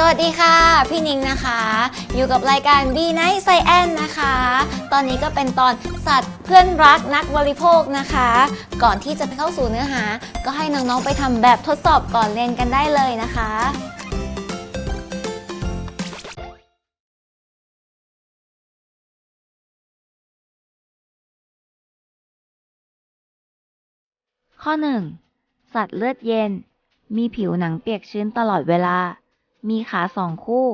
สวัสดีค่ะ พี่นิงนะคะ อยู่กับรายการ B Night Science นะคะ ตอนนี้ก็เป็นตอนสัตว์เพื่อนรักนักบริโภคนะคะ ก่อนที่จะไปเข้าสู่เนื้อหา ก็ให้น้องๆไปทำแบบทดสอบก่อนเรียนกันได้เลยนะคะ ข้อ 1. สัตว์เลือดเย็น มีผิวหนังเปียกชื้นตลอดเวลา มีขาสองคู่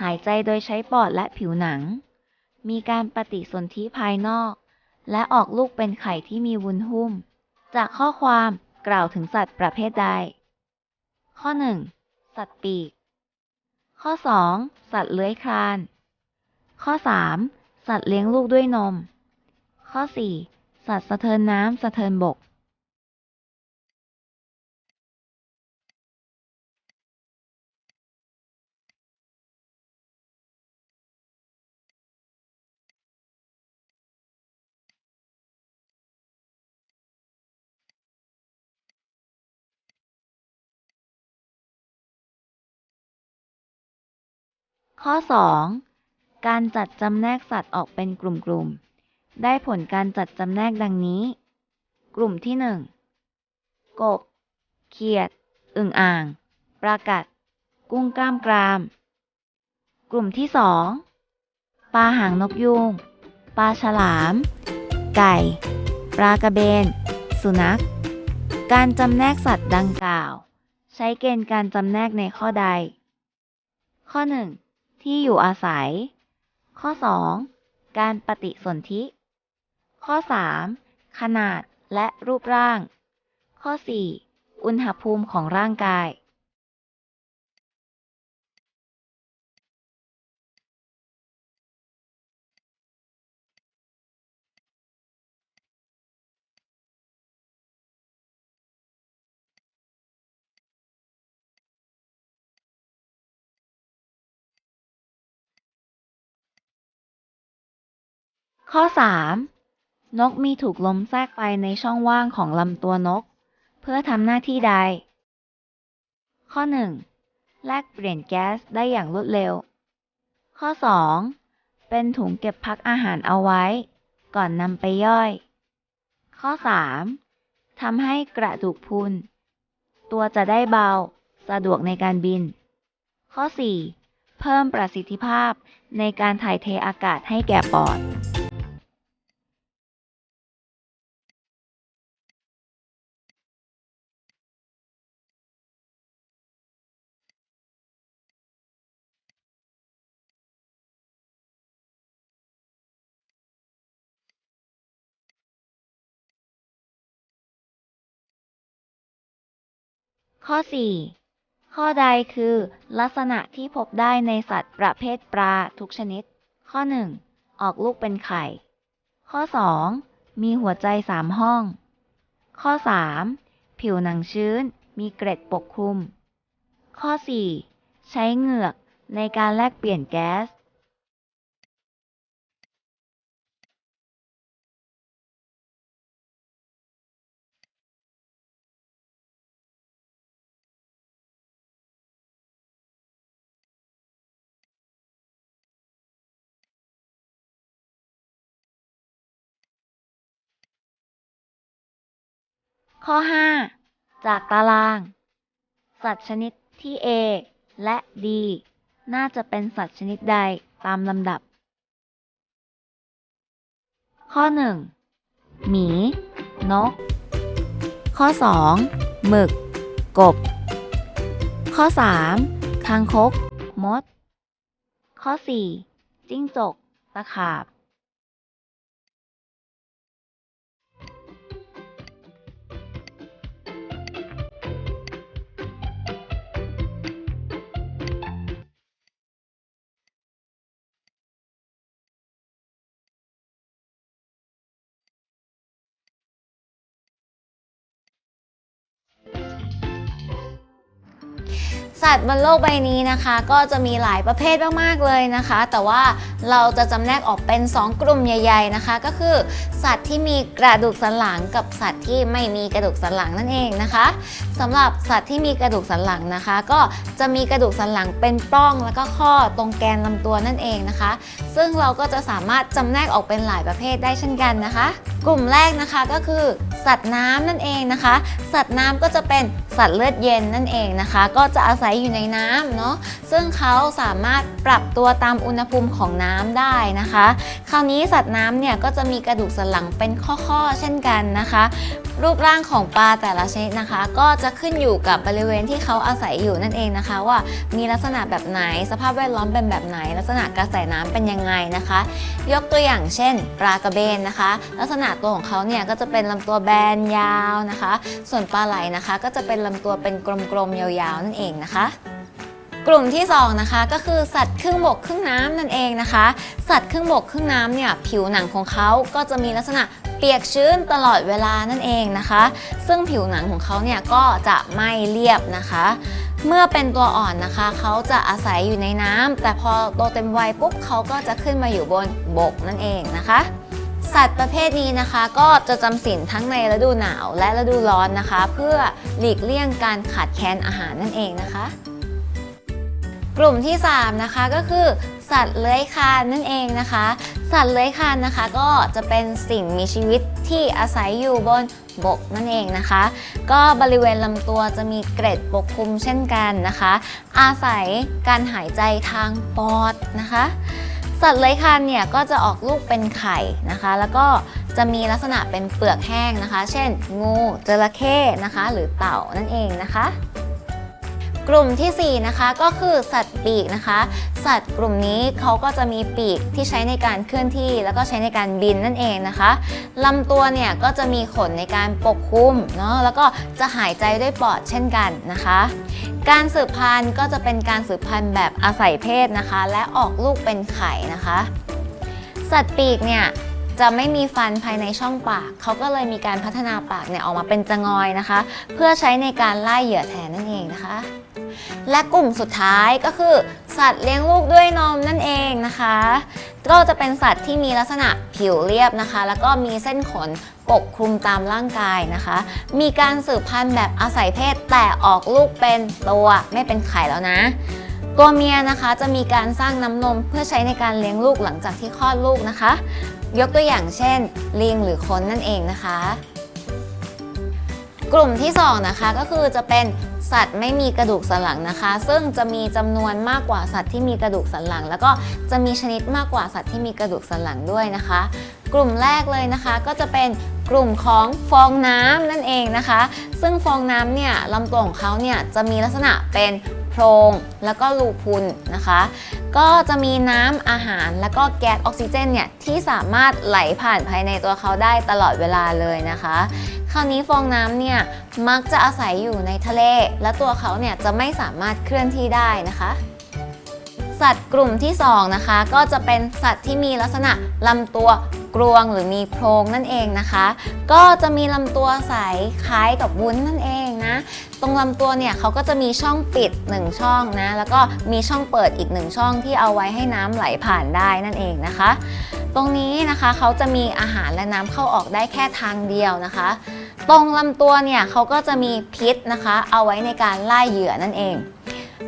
หายใจโดยใช้ปอดและผิวหนัง มีการปฏิสนธิภายนอก และออกลูกเป็นไข่ที่มีวุ้นหุ้ม จากข้อความกล่าวถึงสัตว์ประเภทใด ข้อ 1. สัตว์ปีก ข้อ 2. สัตว์เลื้อยคลาน ข้อ 3. สัตว์เลี้ยงลูกด้วยนม ข้อ 4. สัตว์สะเทินน้ำสะเทินบก ข้อ 2. การจัดจำแนกสัตว์ออกเป็นกลุ่มๆ ได้ผลการจัดจำแนกดังนี้ กลุ่มที่ 1 กบ เขียด อึ่งอ่าง ปลากัด กุ้งกล้ามกราม กลุ่มที่ 2 ปลาหางนกยูง ปลาฉลาม ไก่ ปลากระเบน สุนัข การจำแนกสัตว์ดังกล่าว ใช้เกณฑ์การจำแนกในข้อใด ข้อ 1. ที่อยู่อาศัย ข้อ 2. การปฏิสนธิ ข้อ 3. ขนาดและรูปร่าง ข้อ 4. อุณหภูมิของร่างกาย ข้อ 3. นกมีถูกลมแทรกไปในช่องว่างของลำตัวนก เพื่อทำหน้าที่ใด ข้อ 1. แลกเปลี่ยนแก๊สได้อย่างรวดเร็ว ข้อ 2. เป็นถุงเก็บพักอาหารเอาไว้ ก่อนนำไปย่อย ข้อ 3. ทำให้กระดูกพุน ตัวจะได้เบา สะดวกในการบิน ข้อ 4. เพิ่มประสิทธิภาพในการถ่ายเทอากาศให้แก่ปอด ข้อ 4 ข้อใดคือลักษณะที่พบได้ในสัตว์ประเภทปลาทุกชนิด ข้อ 1. ออกลูกเป็นไข่ ข้อ 2. มีหัวใจสามห้อง ข้อ 3. ผิวหนังชื้น มีเกร็ดปกคลุม ข้อ 4. ใช้เหงือกในการแลกเปลี่ยนแก๊ส ข้อ 5 จากตาราง สัตว์ชนิดที่ A และ D น่าจะเป็นสัตว์ชนิดใดตามลำดับ ข้อ 1. หมี นก ข้อ 2. หมึก กบ ข้อ 3. คางคก มด ข้อ 4. จิ้งจก ตะขาบ สัตว์บนโลกใบนี้นะคะ ก็จะมีหลายประเภทมากๆเลยนะคะ แต่ว่าเราจะจำแนกออกเป็น 2 กลุ่มใหญ่ ๆนะคะ ก็คือ สัตว์ที่มีกระดูกสันหลังกับสัตว์ที่ไม่มีกระดูกสันหลังนั่นเองนะคะสำหรับสัตว์ที่มีกระดูกสันหลังนะคะ ก็จะมีกระดูกสันหลังเป็นปล้องแล้วก็ข้อตรงแกนลำตัวนั่นเองนะคะ ซึ่งเราก็จะสามารถจำแนกออกเป็นหลายประเภทได้เช่นกันนะคะ กลุ่มแรกนะคะก็คือ สัตว์น้ำนั่นเองนะคะ สัตว์น้ำก็จะเป็นสัตว์เลือดเย็นนั่นเองนะคะ ก็จะอาศัยอยู่ในน้ำเนาะซึ่งเขาสามารถปรับตัวตามอุณหภูมิของน้ำได้นะคะ คราวนี้สัตว์น้ำเนี่ยก็จะมีกระดูกสันหลังเป็นข้อๆ เช่นกันนะคะ รูปร่างของปลาแต่ละชนิดนะคะ ก็จะขึ้นอยู่กับบริเวณที่เขาอาศัยอยู่นั่นเองนะคะ ว่ามีลักษณะแบบไหนสภาพแวดล้อมเป็นแบบไหน ลักษณะกระแสน้ำเป็นยังไงนะคะ ยกตัวอย่างเช่น ปลากระเบนนะคะ ลักษณะตัวของเขาเนี่ยก็จะเป็นลำตัวแบนยาวนะคะ ส่วนปลาไหลนะคะ ก็จะเป็นลำตัวเป็นกลมๆยาวๆนั่นเองนะคะกลุ่มที่2นะคะก็คือสัตว์ครึ่งบกครึ่งน้ำนั่นเองนะคะ สัตว์ครึ่งบกครึ่งน้ำเนี่ยผิวหนังของเขาก็จะมีลักษณะเปียกชื้นตลอดเวลานั่นเองนะคะ ซึ่งผิวหนังของเขาเนี่ยก็จะไม่เรียบนะคะ เมื่อเป็นตัวอ่อนนะคะ เขาจะอาศัยอยู่ในน้ำแต่พอโตเต็มวัยปุ๊บเขาก็จะขึ้นมาอยู่บนบกนั่นเองนะคะ สัตว์ประเภทนี้นะคะ ก็จะจำศีลทั้งในฤดูหนาวและฤดูร้อนนะคะ เพื่อหลีกเลี่ยงการขาดแคลนอาหารนั่นเองนะคะ กลุ่มที่ 3 นะคะก็คือ สัตว์เลื้อยคลานนั่นเองนะคะ สัตว์เลื้อยคลานนะคะ ก็จะเป็นสิ่งมีชีวิตที่อาศัยอยู่บนบกนั่นเองนะคะ ก็บริเวณลำตัวจะมีเกร็ดปกคลุมเช่นกันนะคะ อาศัยการหายใจทางปอดนะคะ สัตว์เลื้อยคลานเนี่ยก็จะออกลูกเป็นไข่นะคะ แล้วก็จะมีลักษณะเป็นเปลือกแห้งนะคะ เช่น งูจระเข้นะคะ หรือเต่านั่นเองนะคะ กลุ่มทีสี่ 4 นะคะก็คือสัตว์ปีกนะคะ สัตว์กลุ่มนี้เขาก็จะมีปีกที่ใช้ในการเคลื่อนที่แล้วก็ใช้ในการบินนั่นเองนะคะลำตัวเนี่ยก็จะมีขนในการปกคลุมเนาะแล้วก็จะหายใจด้วยปอดเช่นกันนะคะ การสืบพันธุ์ก็จะเป็นการสืบพันธุ์แบบอาศัยเพศนะคะ และออกลูกเป็นไข่นะคะ สัตว์ปีกเนี่ยจะไม่มีฟันภายในช่องปาก เขาก็เลยมีการพัฒนาปากเนี่ยออกมาเป็นจงอยนะคะ เพื่อใช้ในการล่าเหยื่อแทนนั่นเองนะคะ และกลุ่มสุดท้ายก็คือ สัตว์เลี้ยงลูกด้วยนมนั่นเองนะคะ ก็จะเป็นสัตว์ที่มีลักษณะผิวเรียบนะคะ แล้วก็มีเส้นขนปกคลุมตามร่างกายนะคะ มีการสืบพันธุ์แบบอาศัยเพศแต่ออกลูกเป็นตัวไม่เป็นไข่แล้วนะตัวเมียนะคะจะมีการสร้างน้ำนมเพื่อใช้ในการเลี้ยงลูกหลังจากที่คลอดลูกนะคะ ยกตัวอย่างเช่นลิงหรือคนนั่นเองนะคะ กลุ่มที่2นะคะก็คือจะเป็นสัตว์ไม่มีกระดูกสันหลังนะคะ ซึ่งจะมีจำนวนมากกว่าสัตว์ที่มีกระดูกสันหลัง แล้วก็จะมีชนิดมากกว่าสัตว์ที่มีกระดูกสันหลังด้วยนะคะ กลุ่มแรกเลยนะคะ ก็จะเป็นกลุ่มของฟองน้ำนั่นเองนะคะ ซึ่งฟองน้ำเนี่ยลำตัวของเขาเนี่ยจะมีลักษณะเป็นโพรงแล้วก็รูพุนนะคะ ก็จะมีน้ำอาหารแล้วก็แก๊สออกซิเจนเนี่ยที่สามารถไหลผ่านภายในตัวเขาได้ตลอดเวลาเลยนะคะ คราวนี้ฟองน้ำเนี่ยมักจะอาศัยอยู่ในทะเล และตัวเขาเนี่ยจะไม่สามารถเคลื่อนที่ได้นะคะ สัตว์กลุ่มที่2นะคะก็จะเป็นสัตว์ที่มีลักษณะลำตัวกรวงหรือมีโพรงนั่นเองนะคะ ก็จะมีลำตัวใสคล้ายกับวุ้นนั่นเองนะ ตรงลำตัวเนี่ยเขาก็จะมีช่องปิด 1 ช่องนะ แล้วก็มีช่องเปิดอีก 1 ช่องที่เอาไว้ให้น้ำไหลผ่านได้นั่นเองนะคะ ตรงนี้นะคะเขาจะมีอาหารและน้ำเข้าออกได้แค่ทางเดียวนะคะ ตรงลำตัวเนี่ยเขาก็จะมีพิษนะคะ เอาไว้ในการไล่เหยื่อนั่นเอง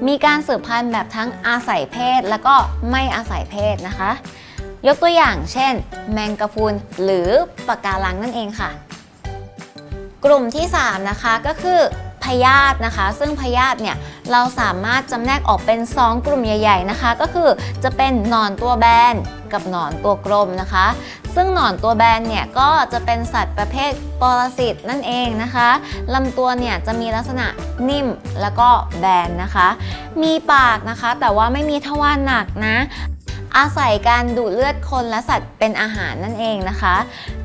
มีการสืบพันธุ์แบบทั้งอาศัยเพศ แล้วก็ไม่อาศัยเพศนะคะ ยกตัวอย่างเช่น แมงกะพรุนหรือปะการังนั่นเองค่ะ กลุ่มที่ 3 นะคะก็คือ พยาธินะคะ ซึ่งพยาธิเนี่ยเราสามารถจำแนกออกเป็น 2 กลุ่มใหญ่ ๆนะคะ ก็คือจะเป็นหนอนตัวแบนกับหนอนตัวกลมนะคะ ซึ่งหนอนตัวแบนเนี่ยก็จะเป็นสัตว์ประเภทปรสิตนั่นเองนะคะลำตัวเนี่ยจะมีลักษณะนิ่มแล้วก็แบนนะคะ มีปากนะคะแต่ว่าไม่มีทวารหนักนะ อาศัยการดูดเลือดคนและสัตว์เป็นอาหารนั่นเองนะคะ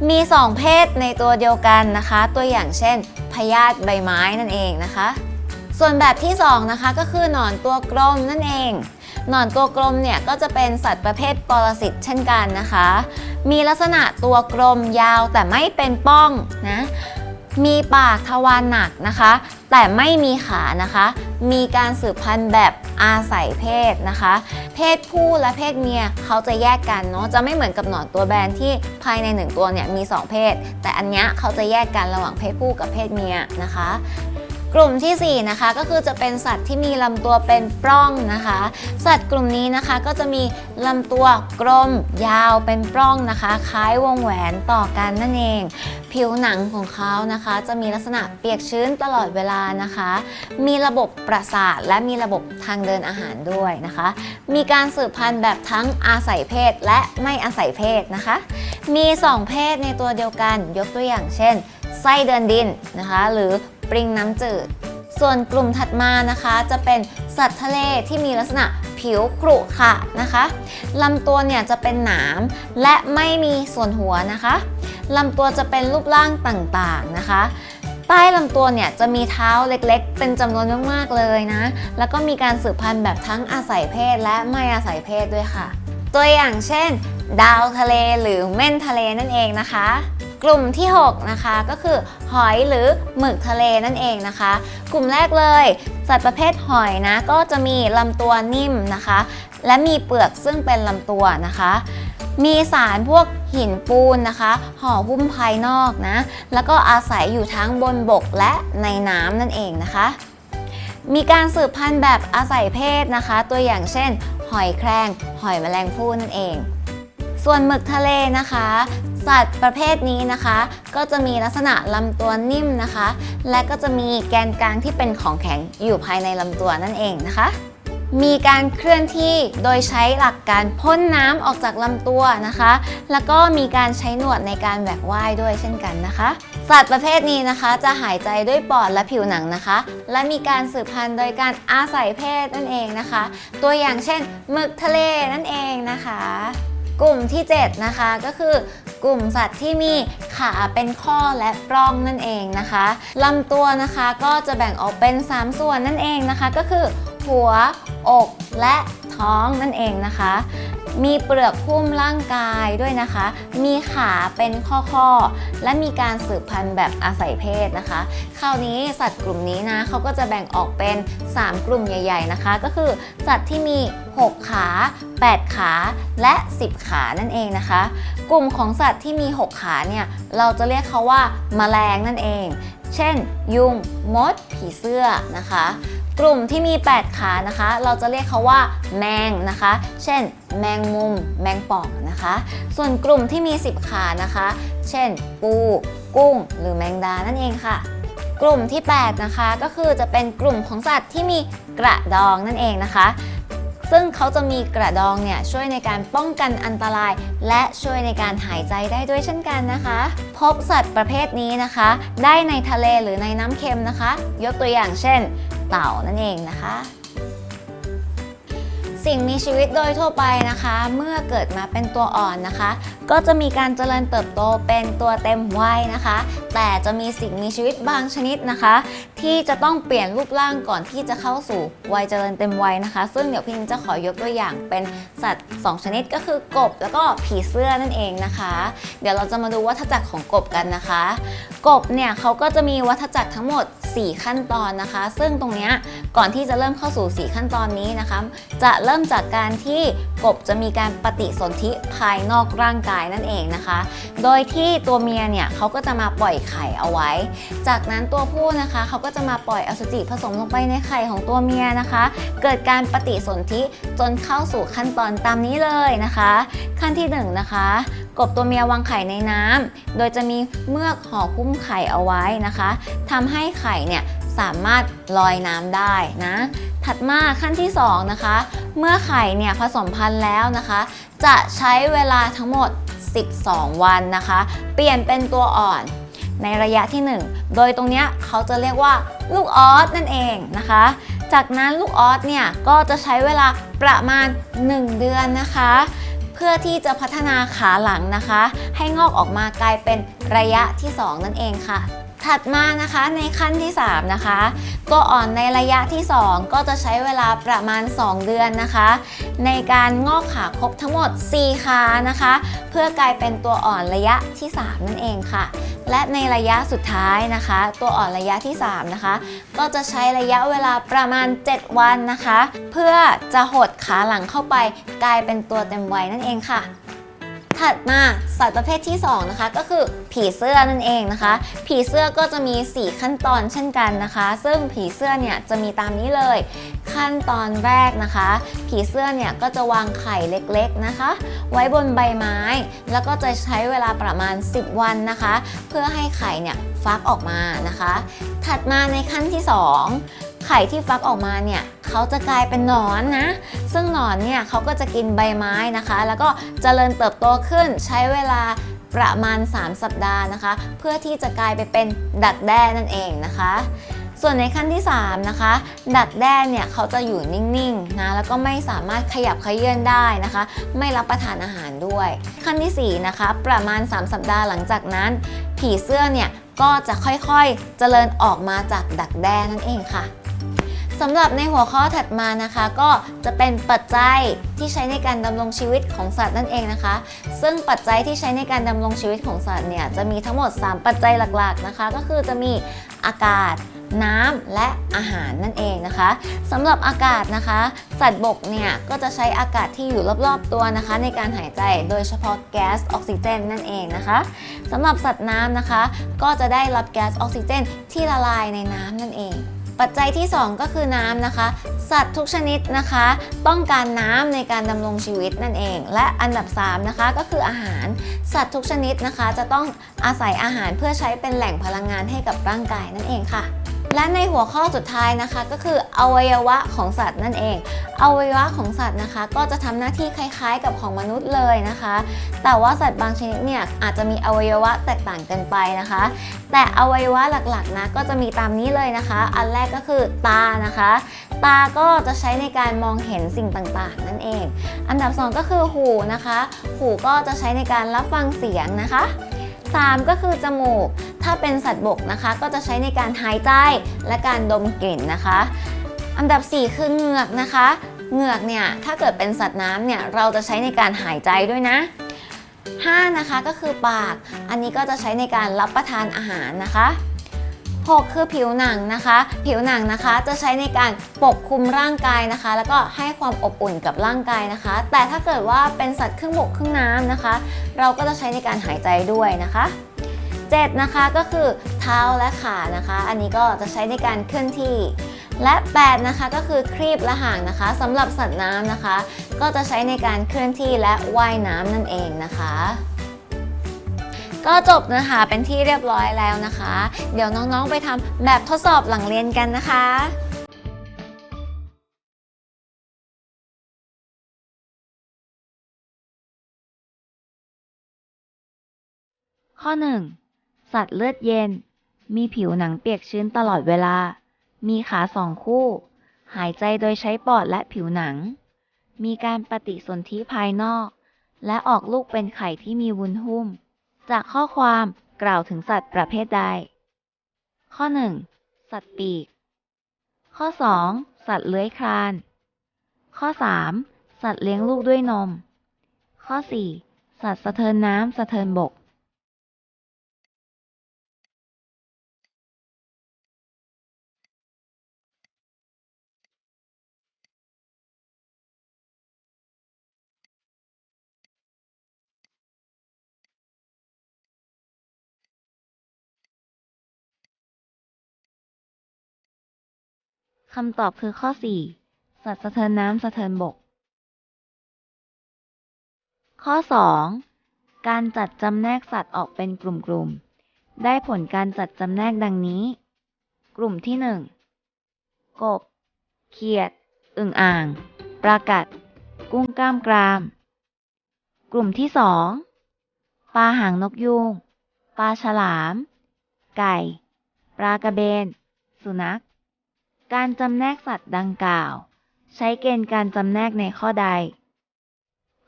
มี 2 เพศในตัวเดียวกันนะคะ ตัวอย่างเช่นพยาธิใบไม้นั่นเองนะคะ ส่วนแบบที่2นะคะก็คือหนอนตัวกลมนั่นเองหนอนตัวกลมเนี่ยก็จะเป็นสัตว์ประเภทปรสิตเช่นกันนะคะ มีลักษณะตัวกลมยาวแต่ไม่เป็นป้องนะ มีปากทวารหนักนะคะ แต่ไม่มีขานะคะ มีการสืบพันธุ์แบบอาศัยเพศนะคะ เพศผู้และเพศเมียเขาจะแยกกันเนาะจะไม่เหมือนกับหนอนตัวแบนที่ภายในหนึ่งตัวเนี่ยมี 2 เพศ แต่อันเนี้ยเขาจะแยกกันระหว่างเพศผู้กับเพศเมียนะคะ กลุ่มทีสี่ 4 นะคะ ก็คือจะเป็นสัตว์ที่มีลำตัวเป็นปล้องนะคะ สัตว์กลุ่มนี้นะคะก็จะมีลำตัวกลมยาวเป็นปล้องนะคะ คล้ายวงแหวนต่อกันนั่นเอง ผิวหนังของเขานะคะ จะมีลักษณะเปียกชื้นตลอดเวลานะคะ มีระบบประสาทและมีระบบทางเดินอาหารด้วยนะคะ มีการสืบพันธุ์แบบทั้งอาศัยเพศและไม่อาศัยเพศนะคะ มี 2 เพศในตัวเดียวกันยกตัวอย่างเช่นไส้เดินดินนะคะ หรือ ปริงน้ำจืด ส่วนกลุ่มถัดมานะคะจะเป็นสัตว์ทะเลที่มีลักษณะผิวขรุขระนะคะลำตัวเนี่ยจะเป็นหนามและไม่มีส่วนหัวนะคะลำตัวจะเป็นรูปร่างต่างๆนะคะ ใต้ลำตัวเนี่ยจะมีเท้าเล็กๆ เป็นจำนวนมากๆเลยนะ แล้วก็มีการสืบพันธุ์แบบทั้งอาศัยเพศและไม่อาศัยเพศด้วยค่ะ ตัวอย่างเช่น ดาวทะเลหรือเม่นทะเลนั่นเองนะคะ กลุ่มที่6นะคะก็คือหอยหรือหมึกทะเลนั่นเองนะคะ กลุ่มแรกเลย สัตว์ประเภทหอยนะก็จะมีลำตัวนิ่มนะคะ และมีเปลือกซึ่งเป็นลำตัวนะคะ มีสารพวกหินปูนนะคะห่อหุ้มภายนอกนะ แล้วก็อาศัยอยู่ทั้งบนบกและในน้ำนั่นเองนะคะ มีการสืบพันธุ์แบบอาศัยเพศนะคะ ตัวอย่างเช่น หอยแครงหอยแมลงภู่นั่นเองส่วนหมึกทะเลนะคะ สัตว์ประเภทนี้นะคะ ก็จะมีลักษณะลำตัวนิ่มนะคะ และก็จะมีแกนกลางที่เป็นของแข็งอยู่ภายในลำตัวนั่นเองนะคะมีการเคลื่อนที่โดยใช้หลักการพ่นน้ำออกจากลำตัวนะคะ แล้วก็มีการใช้หนวดในการแหวกว่ายด้วยเช่นกันนะคะ สัตว์ประเภทนี้นะคะจะหายใจด้วยปอดและผิวหนังนะคะ และมีการสืบพันธุ์โดยการอาศัยเพศนั่นเองนะคะ ตัวอย่างเช่นหมึกทะเลนั่นเองนะคะ กลุ่มที่ 7 นะคะก็คือ กลุ่มสัตว์ที่มีขาเป็นข้อและปล้องนั่นเองนะคะลำตัวนะคะก็จะแบ่งออกเป็น 3 ส่วนนั่นเองนะคะ ก็คือหัว อก และท้องนั่นเองนะคะ มีเปลือกหุ้มร่างกายด้วยนะคะ มีขาเป็นข้อๆ และมีการสืบพันธุ์แบบอาศัยเพศนะคะ คราวนี้สัตว์กลุ่มนี้นะเขาก็จะแบ่งออกเป็น 3 กลุ่มใหญ่ ๆนะคะ ก็คือสัตว์ที่มี 6 ขา 8 ขา และ 10 ขานั่นเองนะคะ กลุ่มของสัตว์ที่มี 6 ขาเนี่ยเราจะเรียกเขาว่าแมลงนั่นเอง เช่น ยุง มด ผีเสื้อนะคะ กลุ่มที่มี 8 ขานะคะ เราจะเรียกเขาว่าแมงนะคะ เช่น แมงมุม แมงป่องนะคะ ส่วนกลุ่มที่มี 10 ขานะคะ เช่น ปู กุ้ง หรือแมงดานั่นเองค่ะ กลุ่มที่ 8 นะคะก็คือจะเป็นกลุ่มของสัตว์ที่มีกระดองนั่นเองนะคะซึ่งเขาจะมีกระดองเนี่ยช่วยในการป้องกันอันตราย และช่วยในการหายใจได้ด้วยเช่นกันนะคะ พบสัตว์ประเภทนี้นะคะ ได้ในทะเลหรือในน้ำเค็มนะคะ ยกตัวอย่างเช่น เต่านั่นเองนะคะ สิ่งมีชีวิตโดยทั่วไปนะคะ เมื่อเกิดมาเป็นตัวอ่อนนะคะ ก็จะมีการเจริญเติบโตเป็นตัวเต็มวัยนะคะ แต่จะมีสิ่งมีชีวิตบางชนิดนะคะ ที่จะต้องเปลี่ยนรูปร่างก่อนที่จะเข้าสู่วัยเจริญเต็มวัยนะคะ ซึ่งเดี๋ยวพี่นิ้งจะขอยกตัวอย่างเป็นสัตว์ 2 ชนิดก็คือกบแล้วก็ผีเสื้อนั่นเองนะคะ เดี๋ยวเราจะมาดูวัฏจักรของกบกันนะคะ กบเนี่ยเขาก็จะมีวัฏจักรทั้งหมด 4 ขั้นตอนนะคะ ซึ่งตรงนี้ก่อนที่จะเริ่มเข้าสู่ 4 ขั้นตอนนี้นะคะ จะเริ่มจากการที่กบจะมีการปฏิสนธิภายนอกร่างกายนั่นเองนะคะ โดยที่ตัวเมียเนี่ยเขาก็จะมาปล่อยไข่เอาไว้ จากนั้นตัวผู้นะคะเขาก็จะมาปล่อยอสุจิผสมลงไปในไข่ของตัวเมียนะคะ เกิดการปฏิสนธิจนเข้าสู่ขั้นตอนตามนี้เลยนะคะ ขั้นที่1นงนะคะกบตัวเมียวางไข่ในน้ำโดยจะมีเมือกห่อหุ้มไข่เอาไว้นะคะทำให้ไข่เนี่ย สามารถลอยน้ำได้นะ ถัดมาขั้นที่สองนะคะ เมื่อไข่เนี่ยผสมพันธุ์แล้วนะคะ จะใช้เวลาทั้งหมด 12 วันนะคะ เปลี่ยนเป็นตัวอ่อนในระยะที่ 1 โดยตรงนี้เขาจะเรียกว่าลูกออสนั่นเองนะคะ จากนั้นลูกออสเนี่ยก็จะใช้เวลาประมาณ 1 เดือนนะคะ เพื่อที่จะพัฒนาขาหลังนะคะ ให้งอกออกมากลายเป็นระยะที่ 2 นั่นเองค่ะ ถัดมานะคะในขั้นที่ 3 นะคะตัวอ่อนในระยะที่ 2 ก็จะใช้เวลาประมาณ 2 เดือนนะคะ ในการงอกขาครบทั้งหมด 4 ขานะคะ เพื่อกลายเป็นตัวอ่อนระยะที่ 3 นั่นเองค่ะ และในระยะสุดท้ายนะคะ ตัวอ่อนระยะที่ 3 นะคะ ก็จะใช้ระยะเวลาประมาณ 7 วันนะคะ เพื่อจะหดขาหลังเข้าไปกลายเป็นตัวเต็มวัยนั่นเองค่ะ ถัดมาสัตว์ประเภทที่2นะคะก็คือผีเสื้อนั่นเองนะคะ ผีเสื้อก็จะมี 4 ขั้นตอนเช่นกันนะคะ ซึ่งผีเสื้อเนี่ยจะมีตามนี้เลย ขั้นตอนแรกนะคะ ผีเสื้อเนี่ยก็จะวางไข่เล็กๆนะคะ ไว้บนใบไม้ แล้วก็จะใช้เวลาประมาณ 10 วันนะคะ เพื่อให้ไข่เนี่ยฟักออกมานะคะ ถัดมาในขั้นที่ 2 ไข่ที่ฟักออกมาเนี่ยเขาจะกลายเป็นหนอนนะ ซึ่งหนอนเนี่ยเขาก็จะกินใบไม้นะคะ แล้วก็เจริญเติบโตขึ้นใช้เวลาประมาณ 3 สัปดาห์นะคะ เพื่อที่จะกลายไปเป็นดักแด้นั่นเองนะคะ ส่วนในขั้นที่ 3 นะคะ ดักแด้เนี่ยเขาจะอยู่นิ่งๆนะแล้วก็ไม่สามารถขยับขยื่นได้นะคะ ไม่รับประทานอาหารด้วย ขั้นทีสี่4 นะคะ ประมาณ 3 สัปดาห์หลังจากนั้น ผีเสื้อเนี่ยก็จะค่อยๆเจริญออกมาจากดักแด้นั่นเองค่ะ สำหรับในหัวข้อถัดมานะคะ ก็จะเป็นปัจจัยที่ใช้ในการดำรงชีวิตของสัตว์นั่นเองนะคะ ซึ่งปัจจัยที่ใช้ในการดำรงชีวิตของสัตว์เนี่ยจะมีทั้งหมด 3 ปัจจัยหลักๆนะคะ ก็คือจะมีอากาศน้ำและอาหารนั่นเองนะคะสำหรับอากาศนะคะ สัตว์บกเนี่ยก็จะใช้อากาศที่อยู่รอบๆตัวนะคะ ในการหายใจโดยเฉพาะแก๊สออกซิเจนนั่นเองนะคะสำหรับสัตว์น้ำนะคะ ก็จะได้รับแก๊สออกซิเจนที่ละลายในน้ำนั่นเอง ปัจจัยที่ 2 ก็คือน้ำนะคะ สัตว์ทุกชนิดนะคะ ต้องการน้ำในการดำรงชีวิตนั่นเอง และอันดับ3นะคะก็คืออาหารสัตว์ทุกชนิดนะคะ จะต้องอาศัยอาหารเพื่อใช้เป็นแหล่งพลังงานให้กับร่างกายนั่นเองค่ะ และในหัวข้อสุดท้ายนะคะ ก็คืออวัยวะของสัตว์นั่นเอง อวัยวะของสัตว์นะคะ ก็จะทำหน้าที่คล้ายๆ กับของมนุษย์เลยนะคะ แต่ว่าสัตว์บางชนิดเนี่ยอาจจะมีอวัยวะแตกต่างกันไปนะคะ แต่อวัยวะหลักๆนะก็จะมีตามนี้เลยนะคะ อันแรกก็คือตานะคะ ตาก็จะใช้ในการมองเห็นสิ่งต่างๆ นั่นเอง อันดับ 2 ก็คือหูนะคะ หูก็จะใช้ในการรับฟังเสียงนะคะ 3 ก็คือจมูก ถ้าเป็นสัตว์บกนะคะ ก็จะใช้ในการหายใจและการดมกลิ่นนะคะ อันดับ 4 คือเหงือกนะคะ เหงือกเนี่ยถ้าเกิดเป็นสัตว์น้ำเนี่ยเราจะใช้ในการหายใจด้วยนะ 5 นะคะก็คือปาก อันนี้ก็จะใช้ในการรับประทานอาหารนะคะ 6 คือผิวหนังนะคะ ผิวหนังนะคะจะใช้ในการปกคลุมร่างกายนะคะ แล้วก็ให้ความอบอุ่นกับร่างกายนะคะ แต่ถ้าเกิดว่าเป็นสัตว์ครึ่งบกครึ่งน้ำนะคะ เราก็จะใช้ในการหายใจด้วยนะคะ7นะคะก็คือเท้าและขานะคะ อันนี้ก็จะใช้ในการเคลื่อนที่ และ 8 นะคะก็คือครีบและหางนะคะสำหรับสัตว์น้ำนะคะ ก็จะใช้ในการเคลื่อนที่และว่ายน้ำนั่นเองนะคะ ก็จบนะคะเป็นที่เรียบร้อยแล้วนะคะ เดี๋ยวน้องๆไปทำแบบทดสอบหลังเรียนกันนะคะข้อ 1. สัตว์เลือดเย็น มีผิวหนังเปียกชื้นตลอดเวลา มีขาสองคู่ หายใจโดยใช้ปอดและผิวหนัง มีการปฏิสนธิภายนอก และออกลูกเป็นไข่ที่มีวุ้นหุ้ม จากข้อความกล่าวถึงสัตว์ประเภทใด ข้อ 1. สัตว์ปีก ข้อ 2. สัตว์เลื้อยคลาน ข้อ 3. สัตว์เลี้ยงลูกด้วยนม ข้อ 4. สัตว์สะเทินน้ำสะเทินบก คำตอบคือข้อ 4 สัตว์สะเทินน้ำสะเทินบก ข้อ 2 การจัดจำแนกสัตว์ออกเป็นกลุ่มๆ ได้ผลการจัดจำแนกดังนี้ กลุ่มที่หนึ่งกบ เขียด อึ่งอ่าง ปลากัด กุ้งกล้ามกราม กลุ่มที่สองปลาหางนกยูง ปลาฉลาม ไก่ ปลากระเบน สุนัข การจำแนกสัตว์ดังกล่าว ใช้เกณฑ์การจำแนกในข้อใด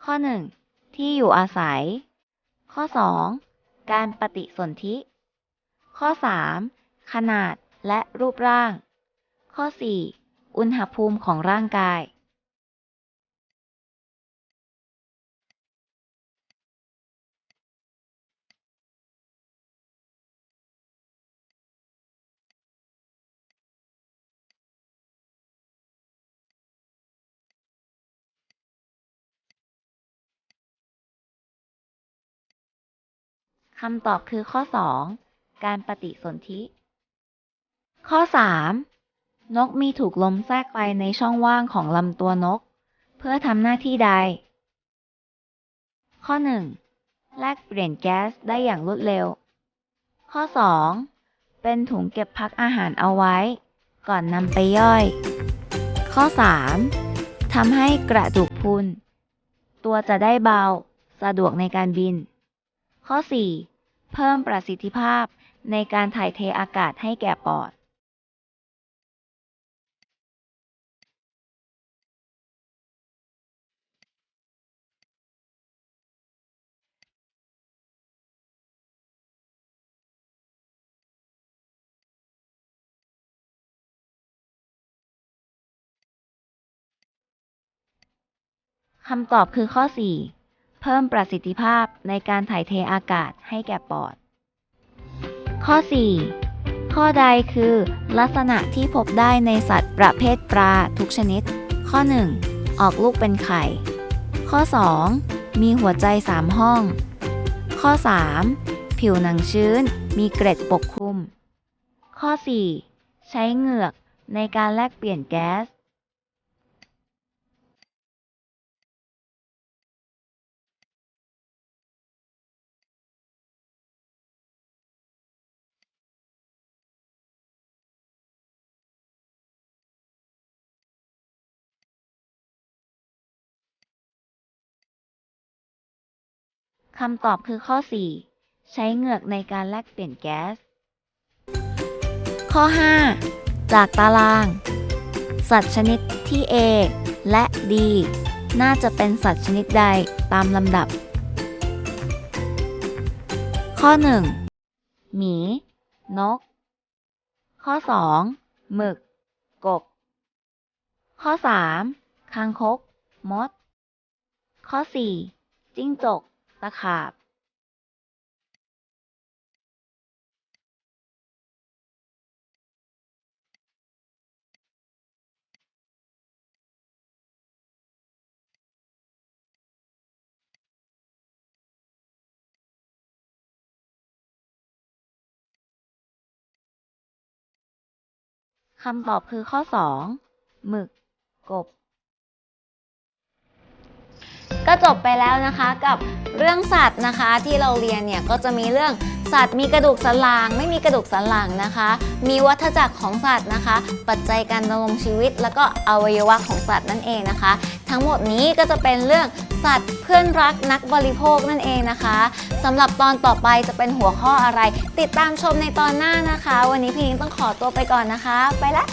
ข้อ 1. ที่อยู่อาศัย ข้อ 2. การปฏิสนธิ ข้อ 3. ขนาดและรูปร่าง ข้อ 4. อุณหภูมิของร่างกาย คำตอบคือข้อ 2 การปฏิสนธิ ข้อ 3 นกมีถูกลมแทรกไปในช่องว่างของลำตัวนก เพื่อทำหน้าที่ใด ข้อ 1 แลกเปลี่ยนแก๊สได้อย่างรวดเร็ว ข้อ 2 เป็นถุงเก็บพักอาหารเอาไว้ ก่อนนำไปย่อย ข้อ 3 ทำให้กระดูกพุน ตัวจะได้เบา สะดวกในการบิน ข้อ 4 เพิ่มประสิทธิภาพในการถ่ายเทอากาศให้แก่ปอด คำตอบคือข้อ 4 เพิ่มประสิทธิภาพในการถ่ายเทอากาศให้แก่ปอด ข้อ 4 ข้อใดคือลักษณะที่พบได้ในสัตว์ประเภทปลาทุกชนิด ข้อ 1 ออกลูกเป็นไข่ ข้อ 2 มีหัวใจ 3 ห้อง ข้อ 3 ผิวหนังชื้น มีเกร็ดปกคลุม ข้อ 4 ใช้เหงือกในการแลกเปลี่ยนแก๊ส คำตอบคือข้อ 4 ใช้เหงือกในการแลกเปลี่ยนแก๊ส ข้อ 5 จากตาราง สัตว์ชนิดที่ A และ D น่าจะเป็นสัตว์ชนิดใดตามลำดับ ข้อ 1 หมี นก ข้อ 2 หมึก กบ ข้อ 3 คางคก มด ข้อ 4 จิ้งจก ตะขาบคำตอบคือข้อ 2 หมึก กบ ก็จบไปแล้วนะคะกับเรื่องสัตว์นะคะที่เราเรียนเนี่ยก็จะมีเรื่องสัตว์มีกระดูกสันหลังไม่มีกระดูกสันหลังนะคะ มีวัฏจักรของสัตว์นะคะ ปัจจัยการดำรงชีวิต แล้วก็อวัยวะของสัตว์นั่นเองนะคะ ทั้งหมดนี้ก็จะเป็นเรื่องสัตว์เพื่อนรักนักบริโภคนั่นเองนะคะสำหรับตอนต่อไปจะเป็นหัวข้ออะไร ติดตามชมในตอนหน้านะคะ วันนี้พี่นิ้งต้องขอตัวไปก่อนนะคะ ไปละ